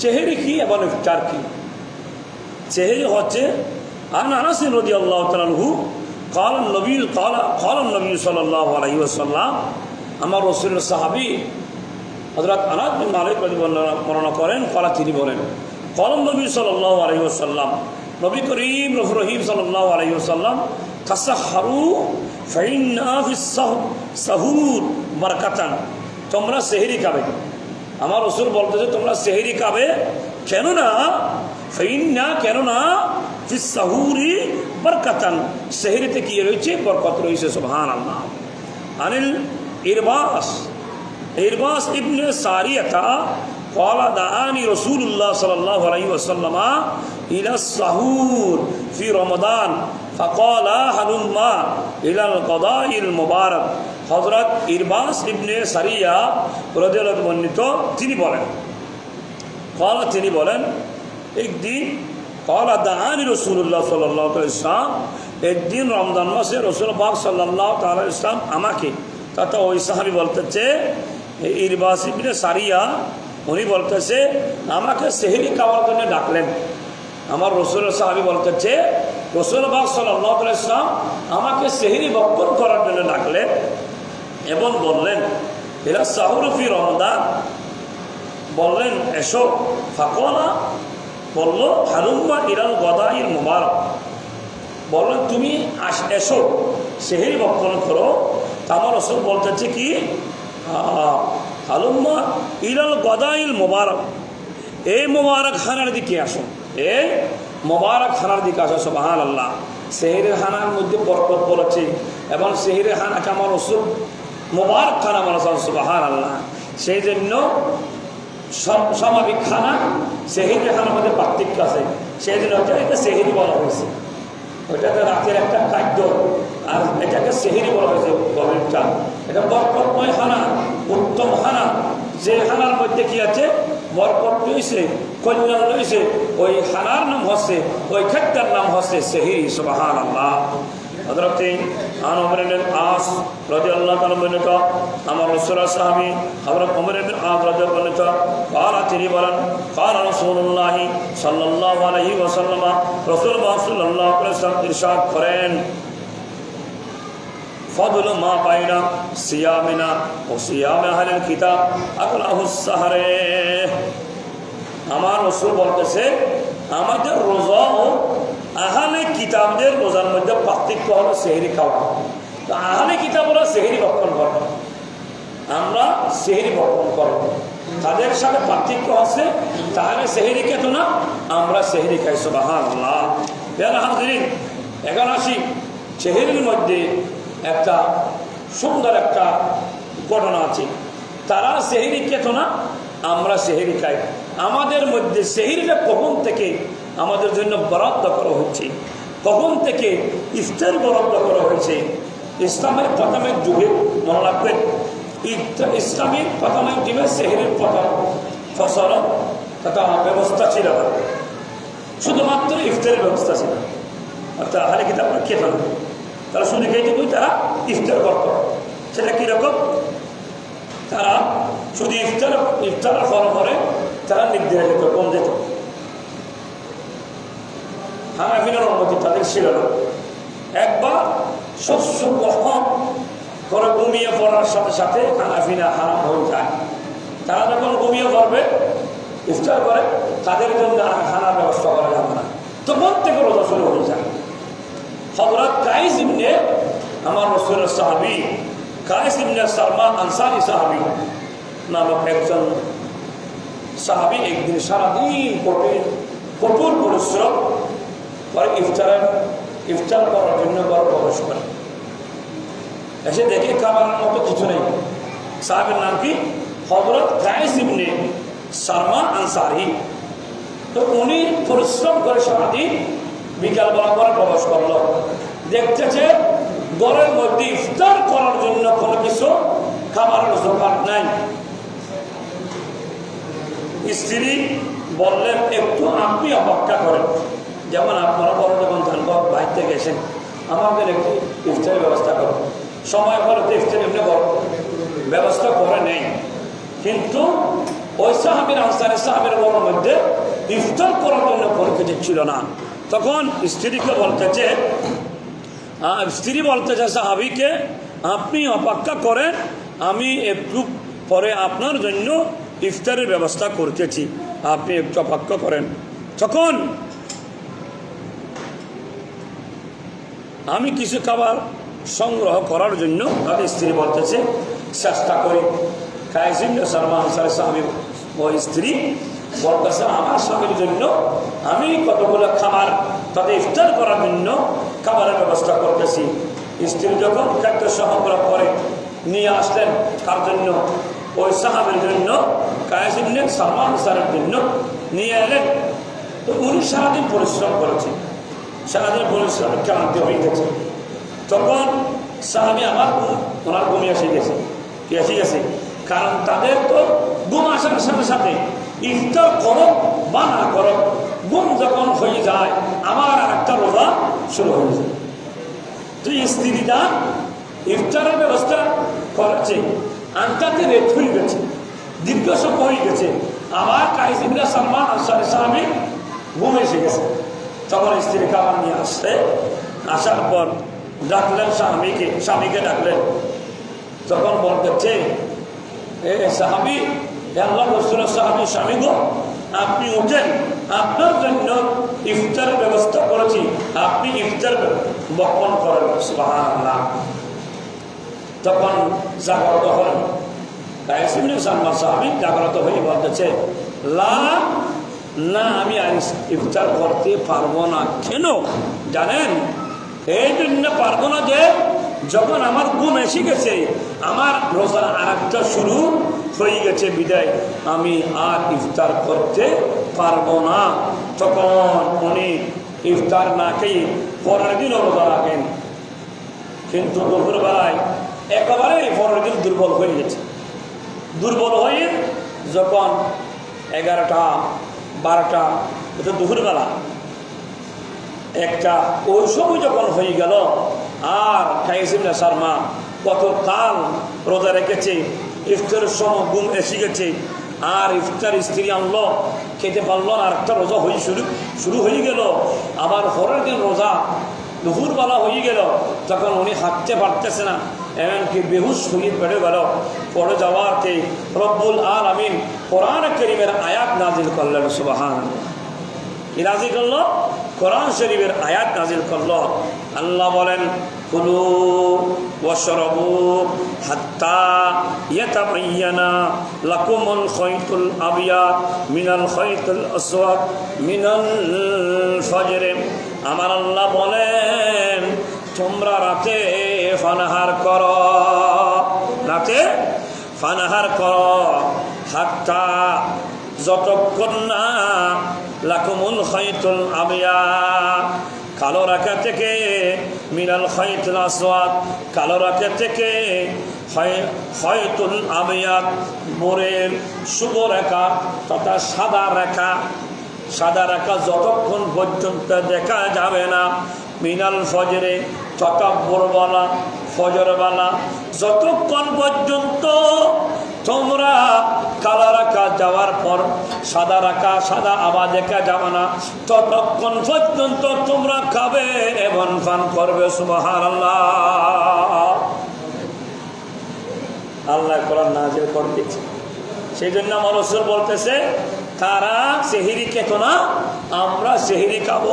চেহারি কি এবং ইফতার কি চেহারি হচ্ছে আন আনাস রদি আল্লাহ তালহু قال النبي قال قال النبي صلى الله عليه وسلم আমার রসুল সাহাবি হজরত আনাদ বিন মালিক রাজি বর্ণনা করেন কলা তিনি বলেন কলম নবী সাল্লাহ আলহি আসাল্লাম নবী করিম রফ রহিম সাল্লাহ আলহি আসাল্লাম কাসাহারু ফাইন্না ফিস সাহুর বারকাতান তোমরা সেহেরি খাবে আমার রসুল বলতেছে তোমরা সেহেরি খাবে কেননা ফাইন্না কেননা ফিস সাহুরি বরকাতান সেহেরিতে কি রয়েছে বরকত রয়েছে সুবহান আল্লাহ আনিল ইরবাস ইরবাস ইবনে সারিয়াতা قال دعاني رسول الله صلى الله عليه وسلم إلى السحور في رمضان فقال هلما إلى القضاء المبارك হজরত ইরবাস ইবনে সারিয়া রদিয়াল্লাহ বর্ণিত, তিনি বলেন কলা তিনি বলেন, একদিন কলা দাহানি রসুল্লাহ সাল্লাহ ইসলাম একদিন রমজান মাসে রসুল বাগ সাল্লাহ তাল ইসলাম আমাকে তথা ওই সাহাবি বলতেছে ইরবাস ইবনে সারিয়া, উনি বলতেছে, আমাকে সেহেরি খাওয়ার জন্য ডাকলেন। আমার রসুল সাহাবি বলতেছে, রসুল বাগ সাল্লাহ ইসলাম আমাকে সেহেরি বক্ষণ করার জন্য ডাকলেন। এবং বললেন, এরা সাহুরফি রমদান বললেন, এসো। ফাঁকনা বলল, হালুম্মা ইরাল গদাইর মুবারক। বললেন, তুমি আস, এসো, সেহেরি বক্ষণ করো। তা আমার রসুল বলতেছে কি? হালুম্মা ইরাল গদাইল মোবারক। এই মোবারক খানার দিকে আসো। এই মোবারক খানার দিকে আসো সোবাহান আল্লাহ সেহেরের হানার মধ্যে বরকত বলেছে। এবং সেহেরের হানাকে আমার রসুল মোবারক খানা বলা সোবাহান আল্লাহ সেই জন্য স্বাভাবিক খানা, সেহেরি খানার মধ্যে পার্থক্য আছে। সেই জন্য ওইটা সেহেরি বলা হয়েছে। ওইটাতে রাতের একটা খাদ্য, আর এটাকে সেহেরি বলা হয়েছে গভীরটা এটা বরকতময় হানা উত্তম হানা যে হানার মধ্যে কি আছে? বরকত রয়েছে, কল্যাণ রয়েছে, ওই হানার নাম হচ্ছে, ওই খাদ্যার নাম হচ্ছে সেহিরি সুবাহান আল্লাহ হজরতে আন অমরেন আস রাজি আল্লাহ বর্ণিত, আমার রসুল সাহাবি হজরত অমরেন আস রাজি বর্ণিত, কালা তিনি বলেন, কালা রসুল্লাহ সাল্লাহ আলহি ওসাল্লামা রসুল বাসুল্লাহ ইরশাদ করেন, ফদল মা পাইনা সিয়ামিনা ও সিয়াম আহলেন কিতাব আকলাহুসাহারে আমার রসুল বলতেছে, আমাদের রোজা ও আহালে কিতাবদের রোজার মধ্যে পার্থক্য হলো সেহেরি খাওয়া। তো আহালে কিতাব ওরা সেহেরি ভক্ষণ করবে আমরা সেহেরি ভক্ষণ করব তাদের সাথে পার্থক্য আছে, তাহলে সেহেরি খেত না, আমরা সেহেরি খাই সুবাহান এখন আসি সেহেরির মধ্যে একটা সুন্দর একটা ঘটনা আছে। তারা সেহেরি খেত না, আমরা সেহেরি খাই। আমাদের মধ্যে সেহেরিটা কখন থেকে আমাদের জন্য বরাদ্দ করা হচ্ছে কখন থেকে ইফতার বরাদ্দ করা হয়েছে? ইসলামের প্রথমের যুগে মনে রাখবেন ইসলামের প্রথমের যুগে সেহেরির প্রথম ফসল তথা ব্যবস্থা ছিল না। শুধুমাত্র ইফতারের ব্যবস্থা ছিল। অর্থাৎ হালে কিতাব খেত না। তারা শুনে খেয়ে খেয়েটুকুই তারা ইফতার করত। সেটা কীরকম তারা শুধু ইফতার ইফতার করার করে তারা নির্দেশ যেত কম যেত হানাফিনের অনুমতি তাদের ছিল না। একবার শস্য গ্রহণ করে ঘুমিয়ে পড়ার সাথে সাথে হানাফিনা হারাম হয়ে যায়। তারা যখন ঘুমিয়ে পড়বে, ইফতার করে, তাদের জন্য খানার ব্যবস্থা করা যাবে না। তখন থেকে রোজা শুরু হয়ে যায়। হজরত কাইস ইবনে আমার রসুলের সাহাবি, কাইস ইবনে সালমা আনসারি সাহাবি নামক একজন সাহাবি একদিন সারাদিন কঠিন, কঠোর পরিশ্রম করে ইফতারের ইফতার করার জন্য বড় প্রবেশ করে। এসে দেখে খাবার মতো কিছু নেই। সাহাবের নাম কি? হজরত কাইস ইবনে সালমা আনসারি। তো উনি পরিশ্রম করে সারাদিন বিকালবেলা করে প্রবেশ করল। দেখতেছে ঘরের মধ্যে ইফতার করার জন্য কোনো কিছু খাবারের জোগাড় নাই। স্ত্রী বললেন, একটু আপনি অপেক্ষা করেন। যেমন আপনারা বড় যখন ধানবাদ বাইতে গেছেন, আমাদের একটু ইফতারের ব্যবস্থা করুন। সময় পরে তো ইফতার এমনি বড়। ব্যবস্থা করে নেই। কিন্তু ওই সাহাবির আনসারের সাহাবের বড় মধ্যে ইফতার করার জন্য পরিচিত ছিল না। তখন স্ত্রীকে বলতেছে স্ত্রী বলতেছে, সাহাবিকে আপনি অপেক্ষা করেন, আমি একটু পরে আপনার জন্য ইফতারের ব্যবস্থা করতেছি। আপনি একটু অপেক্ষা করেন। তখন আমি কিছু খাবার সংগ্রহ করার জন্য তাদের স্ত্রী বলতেছে, চেষ্টা করি। কাইজিম সালমান স্বামী ও স্ত্রী বলতেছে, আমার স্বামীর জন্য আমি কতগুলো খাবার তাদের ইফতার করার জন্য খাবারের ব্যবস্থা করতেছি। স্ত্রী যখন খাদ্য সংগ্রহ করে নিয়ে আসলেন কার জন্য ওই সাহাবের জন্য কায়াসিম সালমান সারের জন্য নিয়ে এলেন। তো উনি সারাদিন পরিশ্রম করেছেন। সারাদিন পরিশ্রম ক্লান্ত হয়ে গেছে? তখন সাহাবি আমার ওনার ঘুমে এসে গেছে। এসে গেছে? কারণ তাদের তো ঘুম আসার সাথে সাথে ইফতার করো বা না করো, ঘুম যখন হয়ে যায় আমার আর একটা রোজা শুরু হয়ে যায়। তো স্ত্রীরা ইফতারের ব্যবস্থা করেছে আন্তাতে রেট হয়ে গেছে, দীর্ঘ সময় হয়ে গেছে। আমার কাইসিমরা সালমান আনসারি স্বামী ঘুম এসে গেছে। তখন স্ত্রী খাবার নিয়ে আসছে। আসার পর ডাকলেন স্বামীকে স্বামীকে ডাকলেন। তখন এ সাহাবি এ আল্লাহ রসুলের সাহাবি স্বামী গো, আপনি উঠেন। আপনার জন্য ইফতারের ব্যবস্থা করেছি। আপনি ইফতার বপন করেন। সুবহানাল্লাহ। তখন জাগ্রত সালমান সাহাবি জাগ্রত হয়ে বলতেছে, লা না, আমি ইফতার করতে পারব না। কেন? জানেন? এই জন্য পারব না যে, যখন আমার ঘুম এসে গেছে, আমার রোজার আর একটা শুরু হয়ে গেছে বিদায়। আমি আর ইফতার করতে পারব না। তখন উনি ইফতার না খেয়ে পরের দিনও রোজা রাখেন। কিন্তু দুপুরবেলায় একেবারে পরের দিন দুর্বল হয়ে গেছে। দুর্বল হয়ে যখন এগারোটা বারোটা, এটা দুপুরবেলা। একটা ওই সময় যখন হয়ে গেল, আর কাইসিম শর্মা কত কাল রোজা রেখেছে, ইফতারের সময় গুম এসে গেছে, আর ইফতার স্ত্রী আনলো, খেতে পারল আর একটা রোজা হয়ে শুরু শুরু হয়ে গেল। আবার পরের দিন রোজা দুপুরবেলা হয়ে গেল। তখন উনি হাঁটতে পারতেছে না, এমনকি বেহুশ হয়ে বেড়ে গেল। পড়ে যাওয়ারকে রব্বুল আল আমিন কোরআন করিমের আয়াত নাজিল করলেন সুবাহান কি নাজিল করল? কোরআন শরীফের আয়াত নাজিল করল। আল্লাহ বলেন, কুলু ওয়াশরাবু হাত্তা ইয়াতাবায়্যানা লাকুমুল খায়তুল আবিয়াদ মিনাল খায়তুল আসওয়াদ মিনাল ফজর। আমার আল্লাহ বলেন, তোমরা রাতে ফানাহার করো। রাতে ফানাহার করো। হাত্তা যতক্ষণ না লাকুমুল খাইতুল আবিয়া, কালো রাখা থেকে মিনাল খাইতুল আসওয়াদ, কালো রাখা থেকে খয়তুল আবিয়াত মোরের শুভ রেখা তথা সাদা রেখা সাদা রাখা যতক্ষণ পর্যন্ত দেখা যাবে না। মিনাল ফজরে ভোরবেলা ফজরবেলা যতক্ষণ পর্যন্ত তোমরা কালা রাখা যাওয়ার পর সাদা রাখা, সাদা আবার দেখা যাবে না, ততক্ষণ পর্যন্ত তোমরা খাবে এবং পান করবে সুবাহার আল্লাহ আল্লাহ কোরআন নাজিল করে দিচ্ছে সেই জন্য রসুল বলতেছে তারা সেহিরি খেত না আমরা সেহিরি খাব।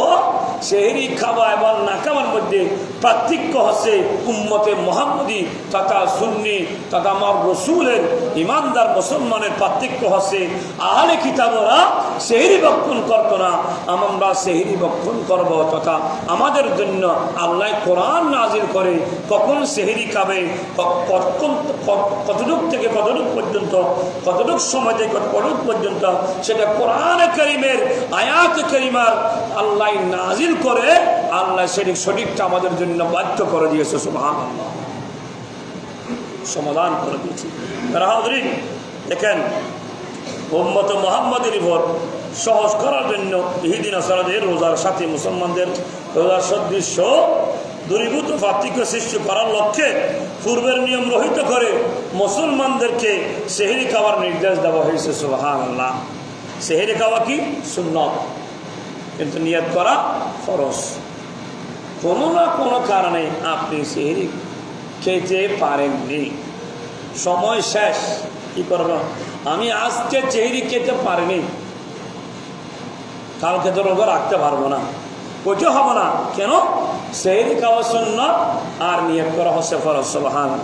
সেহেরি খাওয়া এবং না খাওয়ার মধ্যে পার্থক্য হচ্ছে উম্মতে মোহাম্মদী তথা সুন্নি তথা আমার রসুলের ইমানদার মুসলমানের পার্থক্য হচ্ছে আহলে কিতাবরা সেহেরি বক্ষণ করত না, আমরা সেহেরি বক্ষণ করব তথা আমাদের জন্য আল্লাহ কোরআন নাজিল করে কখন সেহেরি খাবে কতটুক থেকে কতটুক পর্যন্ত, কতটুক সময় থেকে কতটুক পর্যন্ত, সেটা কোরআন করিমের, আয়াত করিমার আল্লাহ নাজিল করে, আল্লাহ সেটি সঠিকটা আমাদের জন্য বাধ্য করে দিয়েছে সুবহান সমাধান করে দিয়েছি। রাহাদরিন দেখেন মোহাম্মদ মোহাম্মদের উপর সহজ করার জন্য ইহিদিন আসারাদের রোজার সাথে মুসলমানদের রোজার সদৃশ্য দূরীভূত পার্থক্য সৃষ্টি করার লক্ষ্যে পূর্বের নিয়ম রহিত করে মুসলমানদেরকে সেহেরি খাওয়ার নির্দেশ দেওয়া হয়েছে সুবাহান আল্লাহ সেহেরি খাওয়া কি? সুন্নত। কিন্তু নিয়ত করা ফরজ। কোনো না কোনো কারণে আপনি সেহেরি খেতে পারেননি। সময় শেষ, কি করবেন আমি আজকে চেহারি খেতে পারিনি। কালকে তো রোগ রাখতে পারব না। ওইটা হবে না। কেন? সেহেরি খাওয়ার জন্য আর নিয়ত করা হচ্ছে ফরজ সুবহান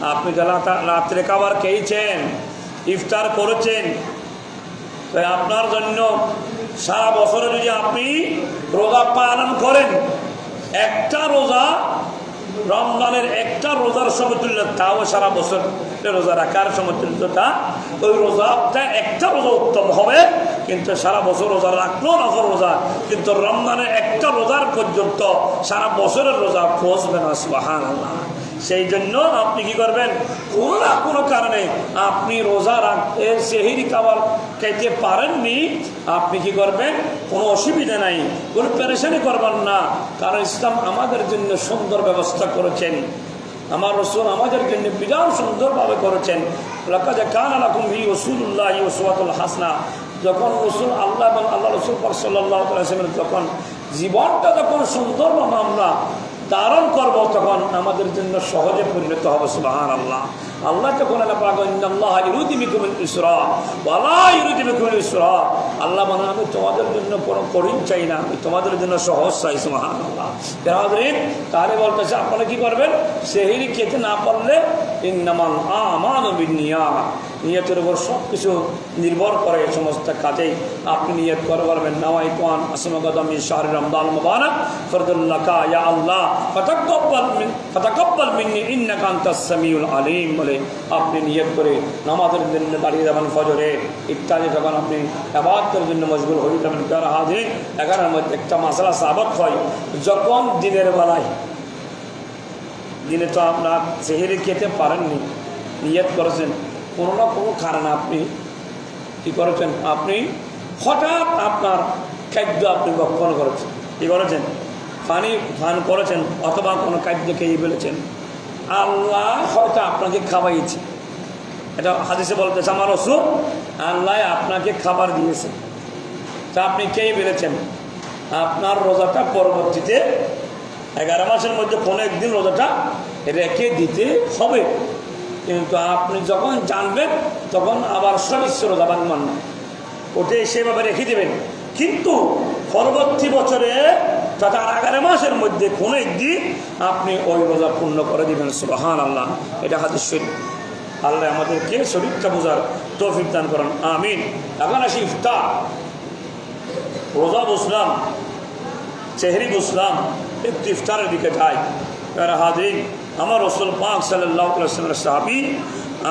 আপনি রাতা- রাত্রে খাবার খেয়েছেন, ইফতার করেছেন তাই আপনার জন্য সারা বছরে যদি আপনি রোজা পালন করেন, একটা রোজা, রমজানের একটা রোজার সমতুল্য, তাও সারা বছর রোজা রাখার সমতুল্যতা, ওই রোজাটা একটা রোজা উত্তম হবে, কিন্তু সারা বছর রোজা রাখলেও নফর রোজা, কিন্তু রমজানের একটা রোজার পর্যন্ত সারা বছরের রোজা পৌঁছবে না সুবাহান আল্লাহ সেই জন্য আপনি কি করবেন? কোনো না কোনো কারণে আপনি রোজা রাখতে সেহেরি খাবার খেতে পারেননি, আপনি কি করবেন? কোনো অসুবিধা নাই, কোনো পেরেশানি করবেন না। কারণ ইসলাম আমাদের জন্য সুন্দর ব্যবস্থা করেছেন। আমার রসুল আমাদের জন্য বিরাট সুন্দরভাবে করেছেন। হাসনা। যখন রসুল আল্লাহ এবং আল্লাহ রসুল সাল্লাহ যখন জীবনটা যখন সুন্দরভাবে আমরা ধারণ করব তখন আমাদের জন্য সহজে পরিণত হবে সুবাহ আল্লাহ আল্লাহ যখন আল্লাহ আল্লাহ মানে আমি তোমাদের জন্য কোনো কঠিন চাই না, আমি তোমাদের জন্য সহজ চাই আল্লাহ তাহলে বলতেছে, আপনারা কি করবেন? সেহিরি খেতে না পারলে ইন্নামান আমান বিনিয়া নিয়তের উপর সব কিছু নির্ভর করে এই সমস্ত কাজেই। আপনি নিয়ত করে পারবেন নাওয়াই কোয়ান আসমাগদামি শাহরি রমদান মুবারক ইয়া আল্লাহ, ফাতাকাব্বাল ফাতাকাব্বাল মিন্নি, ইন্নাকা সামিউল আলিম বলে আপনি নিয়ত করে নামাজের জন্য দাঁড়িয়ে যাবেন ফজরে। ইত্যাদি যখন আপনি আবাদতের জন্য মশগুল হয়ে যাবেন তার হাজে, এগারোর মধ্যে একটা মাসালা সাবক হয়। যখন দিনের বেলায়, দিনে তো আপনার সেহেরি খেতে পারেননি, নিয়ত করেছেন, কোনো না কোনো কারণে আপনি কি করেছেন? আপনি হঠাৎ আপনার খাদ্য আপনি ভক্ষণ করেছেন। কি করেছেন? পানি পান করেছেন, অথবা কোনো খাদ্য খেয়ে ফেলেছেন। আল্লাহ হয়তো আপনাকে খাওয়াইছে। এটা হাদিসে বলতেছে, আমার অসুখ আল্লাহ আপনাকে খাবার দিয়েছে। তা আপনি খেয়ে ফেলেছেন আপনার রোজাটা পরবর্তীতে এগারো মাসের মধ্যে কোনো একদিন রোজাটা রেখে দিতে হবে। কিন্তু আপনি যখন জানবেন, তখন আবার সবিশ্ব রোজা বানমান না ওটা সেভাবে রেখে দেবেন। কিন্তু পরবর্তী বছরে তথা এগারো মাসের মধ্যে কোনো একদিন আপনি ওই রোজা পূর্ণ করে দিবেন সুবাহান আল্লাহ এটা হাদিস শরীফ আল্লাহ আমাদেরকে শরীরটা বোঝার তৌফিক দান করেন আমিন এখন আসি ইফতার রোজা বুঝলাম চেহারি বুঝলাম একটু ইফতারের দিকে যাই এরা হাজির আমার রসুল পাক সাল্লাহ সাহাবি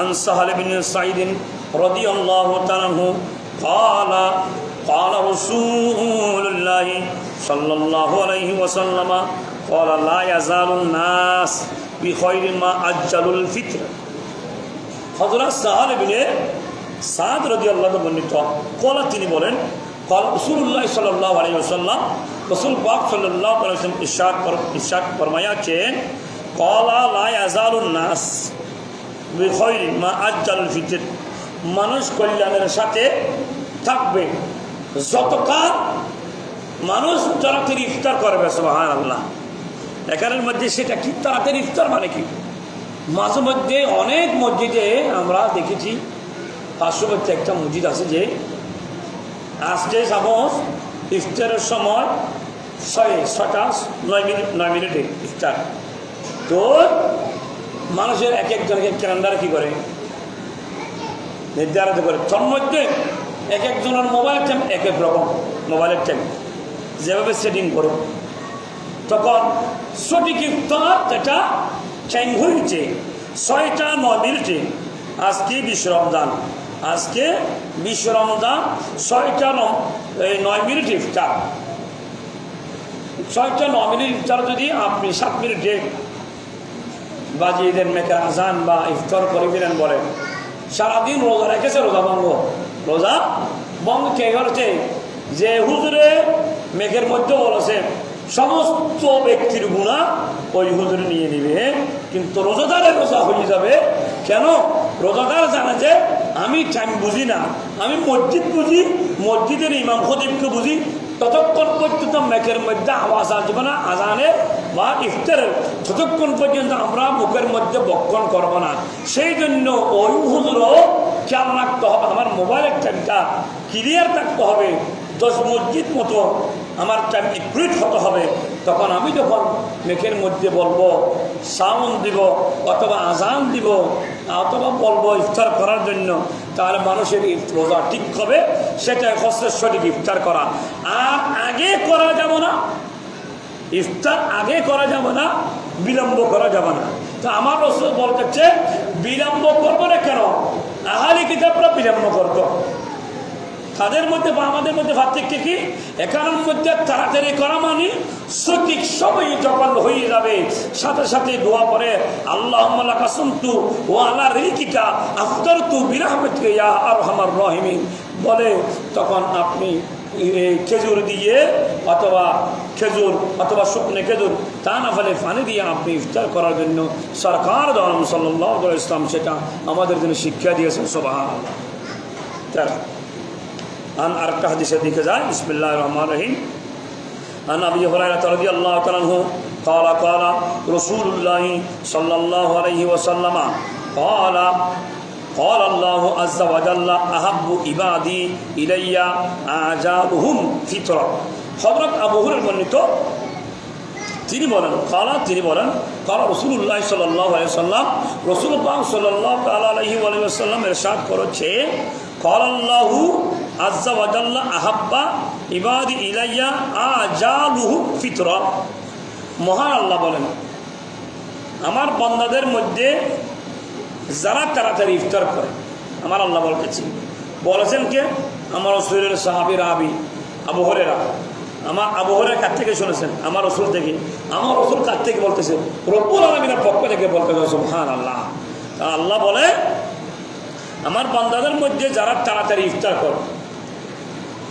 আন সাহাল বিন সাইদিন রদি আল্লাহ তালাহু قال قال رسول الله صلى الله عليه وسلم قال لا يزال الناس بخير ما أجل الفطر হজরত সাহাল বিনে সাদ রদি আল্লাহ বর্ণিত কলা তিনি বলেন কল রসুল্লাহ সাল্লাহ আলী সাল্লাম রসুল পাক সাল্লাহ আলাইসলাম ইশাক ইশাক ফরমায়াছেন কলা লাই আজালুন নাস বিখৈর মা আজ্জাল ফিতর মানুষ কল্যাণের সাথে থাকবে যতকাল মানুষ তাড়াতাড়ি ইফতার করবে সুবাহান আল্লাহ এখানের মধ্যে সেটা কি? তাড়াতাড়ি ইফতার মানে কি? মাঝে মধ্যে অনেক মসজিদে আমরা দেখেছি, পার্শ্ববর্তী একটা মসজিদ আছে যে, আজকে সাপোজ ইফতারের সময় ছয় ছটা নয় মিনিট, নয় মিনিটে ইফতার। তো মানুষের এক একজনকে এক এক ক্যালেন্ডার কী করে? নির্ধারিত করে। তোর মধ্যে এক একজনের মোবাইল টাইম এক এক রকম। মোবাইলের টাইম যেভাবে সেটিং করো। তখন সঠিক ইফতার যেটা টাইম হয়েছে ছয়টা নয় মিনিটে। আজকে বিশ্ব রমজান। আজকে বিশ্ব রমজান ছয়টা ন- এই নয় মিনিট ইফতার। ছয়টা নয় মিনিট ইফতার যদি আপনি সাত মিনিটে বাজিয়ে দেন মেকের আজান বা ইফতার করে দিলেন বলে সারাদিন রোজা রেখেছে রোজা ভঙ্গ রোজা ভঙ্গ কে করেছে যে হুজুরে মেঘের মধ্যে বলেছে সমস্ত ব্যক্তির গুণা ওই হুজুরে নিয়ে নিবে। কিন্তু রোজাদারের রোজা হয়ে যাবে। কেন? রোজাদার জানে যে আমি টাইম বুঝি না। আমি মসজিদ বুঝি, মসজিদের ইমাম খতিবকে বুঝি। ততক্ষণ পর্যন্ত মেঘের মধ্যে আওয়াজ আসবে না, আজানে বা ইফতারের। ততক্ষণ পর্যন্ত আমরা মুখের মধ্যে বক্ষণ করব না। সেই জন্য ওই হুজুরও খেয়াল রাখতে হবে, আমার মোবাইলের টাইমটা ক্লিয়ার থাকতে হবে, দশ মসজিদ মতো আমার টাইম ইকুইট হতে হবে। তখন আমি যখন মেঘের মধ্যে বলব সাউন্ড দিব অথবা আজান দিব, অথবা বলব ইফতার করার জন্য, তাহলে মানুষের রোজা ঠিক হবে, সেটা সঠিক ইফতার করা। আর আগে করা যাব না, ইফতার আগে করা যাবে না, বিলম্ব করা যাবে না। তো আমার রসুল বলতেছে, বিলম্ব করব আহালি কিতাবরা বিলম্ব করতো তাদের মধ্যে বা আমাদের মধ্যে পার্থক্য কি? এখানের মধ্যে তাড়াতাড়ি করা মানে সঠিক সময় যখন হয়ে যাবে, সাথে সাথে দোয়া পরে আল্লাহ কাসন্তু ও আল্লাহ রিকিকা আফতার তু বিরাহমতকে ইয়া আর আমার রহিমিন। বলে তখন আপনি খেজুর দিয়ে অথবা খেজুর অথবা শুকনো খেজুর তা না ফলে পানি দিয়ে আপনি ইফতার করার জন্য সরকার দরম সাল্লাহ ইসলাম সেটা আমাদের জন্য শিক্ষা দিয়েছেন সবাহ তারা عن أركة حديث ديك جاء بسم الله الرحمن الرحيم عن أبي هريرة رضي الله تعالى عنه قال قال رسول الله صلى الله عليه وسلم قال قال الله عز وجل أحب عبادي إلي أعجابهم فطرة حضرت أبو هريرة বর্ণিত তিনি বলেন, কালা তিনি বলেন, কালা রসুল্লাহ সাল্লাহ সাল্লাম রসুল পাক সাল্লাহ আলহি আলহিসাল্লাম এরশাদ করেছে, কালাল্লাহু আজ্জা ওয়াজাল্লা আহাব্বা ইবাদি ইলাইয়া আজালুহু ফিতরা। মহান আল্লাহ বলেন, আমার বন্দাদের মধ্যে যারা তাড়াতাড়ি ইফতার করে, আমার আল্লাহ বলতেছি, বলেছেন কে? আমার রসুলের সাহাবির আবি আবহরেরা আমার আবহরের কাছ থেকে শুনেছেন? আমার রসুল থেকে। আমার রসুল কাছ থেকে বলতেছে? রব্বুল আলমিনের পক্ষ থেকে বলতেছে সুবহান আল্লাহ তা আল্লাহ বলে, আমার বান্দাদের মধ্যে যারা তাড়াতাড়ি ইফতার করে,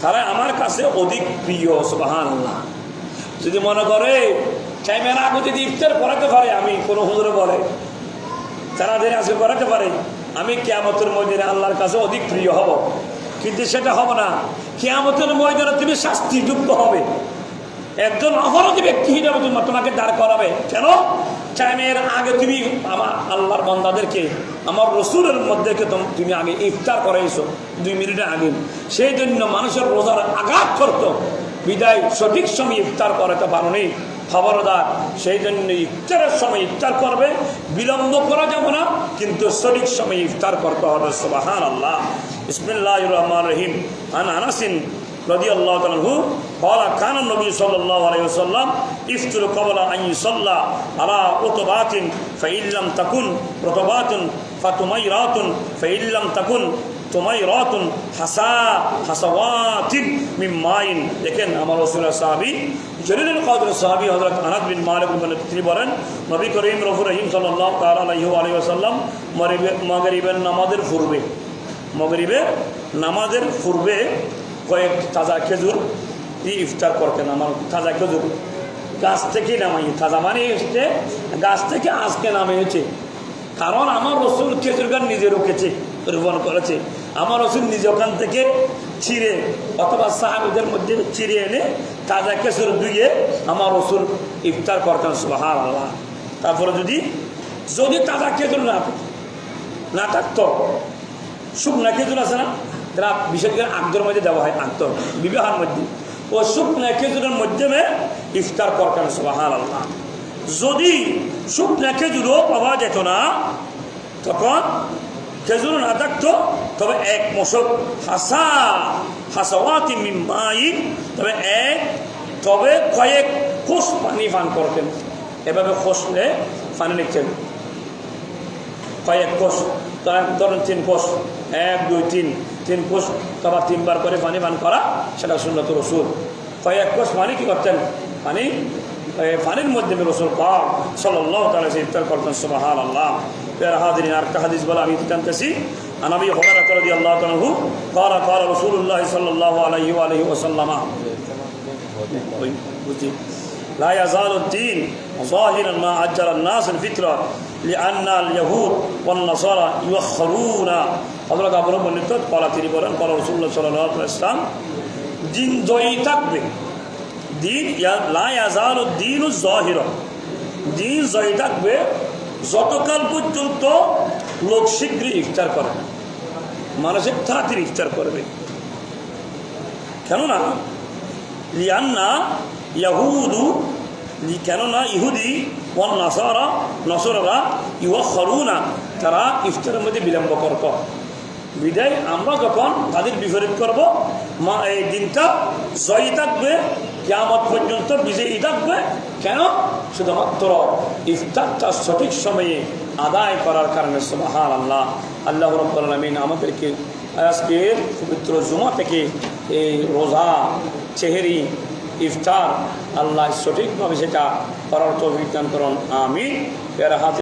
তারা আমার কাছে অধিক প্রিয় সুবাহান আল্লাহ যদি মনে করে টাইমের আগে যদি ইফতার করাতে পারে, আমি কোনো হুজুরে বলে, তাড়াতাড়ি আজকে করাতে পারে। আমি কেয়ামতের ময়দানে আল্লাহর কাছে অধিক প্রিয় হব। কিন্তু সেটা হবে না। কেয়ামতের ময়দানে তুমি শাস্তিযোগ্য হবে। একজন অপরাধী ব্যক্তি হিসাবে তুমি- তোমাকে দাঁড় করাবে। কেন? টাইমের আগে তুমি আমার আল্লাহর বন্দাদেরকে, আমার রসুলের মধ্যে তোম- আগে ইফতার করাইছো দুই মিনিটের আগে। সেই জন্য মানুষের রোজার আঘাত করতো। বিদায় সঠিক সময় ইফতার করাতে পারোনি। খবরদার সেই জন্য ইফতারের সময় ইফতার করবে। বিলম্ব করা যাবে না, কিন্তু সঠিক সময় ইফতার করতে হবে। সুবাহান আল্লাহ ইসমিল্লাহ রহমান রহিম আন আনাসিন رضي الله تعالى عنه قال كان النبي صلى الله عليه وسلم افطر قبل ان يصلى على رطبات فان لم تكن رطبات فتميرات فان لم تكن تميرات حسا حسوات من ماء দেখেন আমার রাসূলের সাহাবী জলিলুল কদর সাহাবী হযরত আনাস বিন মালিক বলেন তিনি বলেন নবী করিম রফুর রহিম সাল্লাল্লাহু তাআলা আলাইহি ওয়া আলিহি ওয়াসাল্লাম মাগরিবের নামাজের পূর্বে মগরিবের নামাজের পূর্বে কয়েক তাজা খেজুর দিয়ে ইফতার করতেন আমার তাজা খেজুর। গাছ থেকে নামাই, তাজা মানে হচ্ছে গাছ থেকে আজকে নামিয়েছে কারণ আমার রসুল খেজুর গান নিজে রুখেছে, রোপণ করেছে। আমার রসুল নিজে ওখান থেকে ছিঁড়ে, অথবা সাহাবিদের মধ্যে ছিঁড়ে এনে তাজা খেজুর ধুয়ে আমার রসুল ইফতার করতেন সুবাহার আল্লাহ তারপরে যদি যদি তাজা খেজুর না না থাকতো শুকনা খেজুর আছে না? যারা বিশেষ করে আগ্দর মধ্যে দেওয়া হয় আগ্দর বিবাহের মধ্যে। ও শুকনা খেজুরের মাধ্যমে ইফতার করতেন সুবাহান আল্লাহ যদি শুকনা খেজুরও পাওয়া যেত না, তখন খেজুর না থাকতো, তবে এক মশক হাসা, হাসাওয়াতি মিম্মাই তবে এক, তবে কয়েক কোষ পানি পান করতেন। এভাবে খসলে পানি নিচ্ছেন কয়েক কোষ তার ধরেন তিন কোষ এক দুই তিন তিন কোষ আবার তিনবার করে পানি পান করা সেটা সুন্নত রসুল কয়েক কোষ পানি কি করতেন পানি এই পানির মধ্যে রসুল পাক সাল্লাহ তালা ইফতার করতেন সুবাহান আল্লাহ এর হাদিন আর হাদিস বলে আমি জানতেছি আনাবি হকারা করে দিয়ে আল্লাহ তালহু কালা কালা রসুল্লাহ সাল্লাহ আলহি আলহি ওসাল্লামা ওই বুঝি لا يزال الدين ظاهرا ما أجل الناس দিন জয়ী থাকবে। দিন দিন জয়ী থাকবে যতকাল পর্যন্ত লোক শীঘ্রই ইফতার করে। মানুষের তাড়াতাড়ি ইফতার করবে। কেননা লিয়ান্না ইয়াহুদু কেননা ইহুদি ওয়ান নাসারা, নসররা ইউয়া খরুনা তারা ইফতারের মধ্যে বিলম্ব করত। বিদায় আমরা যখন তাদের বিপরীত করব, মা, এই দিনটা জয়ী থাকবে কেমন পর্যন্ত বিজয়ী থাকবে, কেন? শুধুমাত্র ইফতারটা সঠিক সময়ে আদায় করার কারণে সুবাহান আল্লাহ আল্লাহ আলমিন আমাদেরকে আজকের পবিত্র জুমা থেকে এই রোজা, চেহারি ইফতার আল্লাহ সঠিকভাবে সেটা করার তো বিজ্ঞান করুন আমি এর হাতে